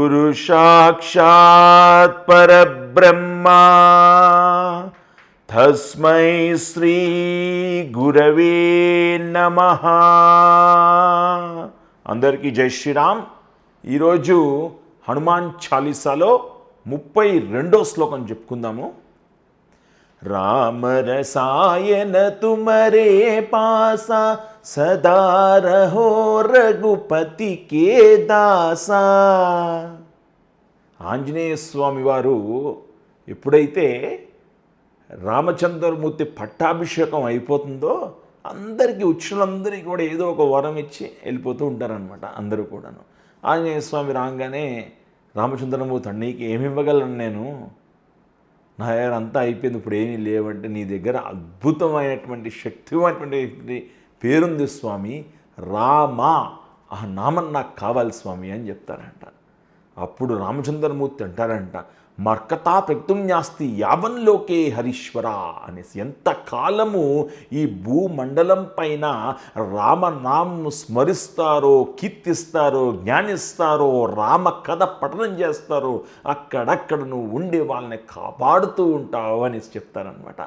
గురు సాక్షాత్ పరబ్రహ్మ తస్మై శ్రీ గురవే నమ అందరికీ జై శ్రీరామ్. ఈరోజు హనుమాన్ చాలీసాలో ముప్పై రెండో శ్లోకం చెప్పుకుందాము. రామరసాయన తుమరే పాసా సదా రహో రఘుపతి కే దాసా. ఆంజనేయ స్వామి వారు ఎప్పుడైతే రామచంద్రమూర్తి పట్టాభిషేకం అయిపోతుందో అందరికీ ఉచ్చులందరికీ కూడా ఏదో ఒక వరం ఇచ్చి వెళ్ళిపోతూ ఉంటారనమాట అందరూ కూడాను. ఆంజనేయ స్వామి రాగానే రామచంద్రమూర్తి అన్నయ్యకి ఏమి ఇవ్వగలను నేను? నా దగ్గర అంతా అయిపోయింది. ఇప్పుడు ఏమీ లేవంటే నీ దగ్గర అద్భుతమైనటువంటి శక్తివంతమైనటువంటి పేరుంది స్వామి. రామా. ఆ నామం నాకు కావాలి స్వామి అని చెప్తారంట. అప్పుడు రామచంద్రమూర్తి అంటారంట మర్కతా ప్రక్తుమ్యాస్తి యావన్లోకే హరీశ్వర అనేసి. ఎంత కాలము ఈ భూమండలం పైన రామనామం స్మరిస్తారో కీర్తిస్తారో జ్ఞానిస్తారో రామ కథ పఠనం చేస్తారో అక్కడక్కడ నువ్వు ఉండే వాళ్ళని కాపాడుతూ ఉంటావు అనేసి చెప్తారనమాట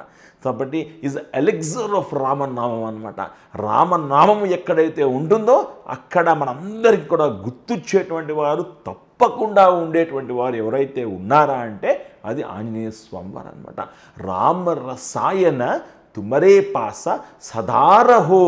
కాబట్టి ఈజ్ ఎలెక్జర్ ఆఫ్ రామనామం అనమాట రామనామం ఎక్కడైతే ఉంటుందో అక్కడ మనందరికీ కూడా గుర్తుచ్చేటువంటి వారు తప్పు తప్పకుండా ఉండేటువంటి వారు ఎవరైతే ఉన్నారా అంటే అది ఆంజనేయ స్వామి వారు అనమాట రామ రసాయన తుమరే పాస సదారహో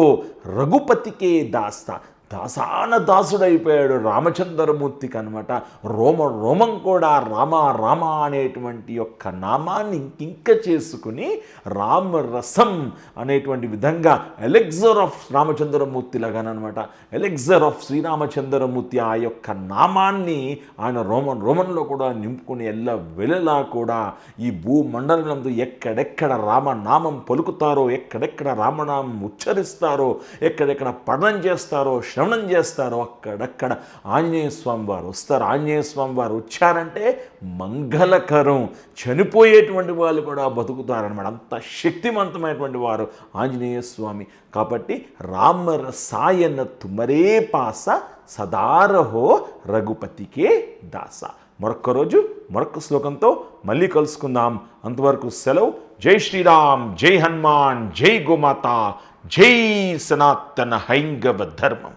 రఘుపతికే దాస్త. దాసాన దాసుడైపోయాడు రామచంద్రమూర్తికి అనమాట రోమ రోమం కూడా రామ రామ అనేటువంటి యొక్క నామాన్ని ఇంకింక చేసుకుని రామ రసం అనేటువంటి విధంగా ఎలెక్జర్ ఆఫ్ రామచంద్రమూర్తి లాగానమాట ఎలెక్జర్ ఆఫ్ శ్రీరామచంద్రమూర్తి ఆ యొక్క నామాన్ని ఆయన రోమన్ రోమన్లో కూడా నింపుకుని ఎల్ల వెలలా కూడా ఈ భూమండలంలో ఎక్కడెక్కడ రామనామం పలుకుతారో ఎక్కడెక్కడ రామనామం ఉచ్చరిస్తారో ఎక్కడెక్కడ పఠనం చేస్తారో శ్రవణం చేస్తారో అక్కడక్కడ. ఆంజనేయ స్వామి వారు వస్తారు. ఆంజనేయ స్వామి వారు వచ్చారంటే మంగళకరం. చనిపోయేటువంటి వాళ్ళు కూడా బతుకుతారనమాట అంత శక్తివంతమైనటువంటి వారు ఆంజనేయ స్వామి. కాబట్టి రామ రసాయన తుమరే పాస సదారహో రఘుపతికే దాస. మరొక్క రోజు మరొక శ్లోకంతో మళ్ళీ కలుసుకుందాం. అంతవరకు సెలవు. జై శ్రీరామ్ జై హనుమాన్ జై గోమాత జై సనాతన హైంగవ ధర్మం.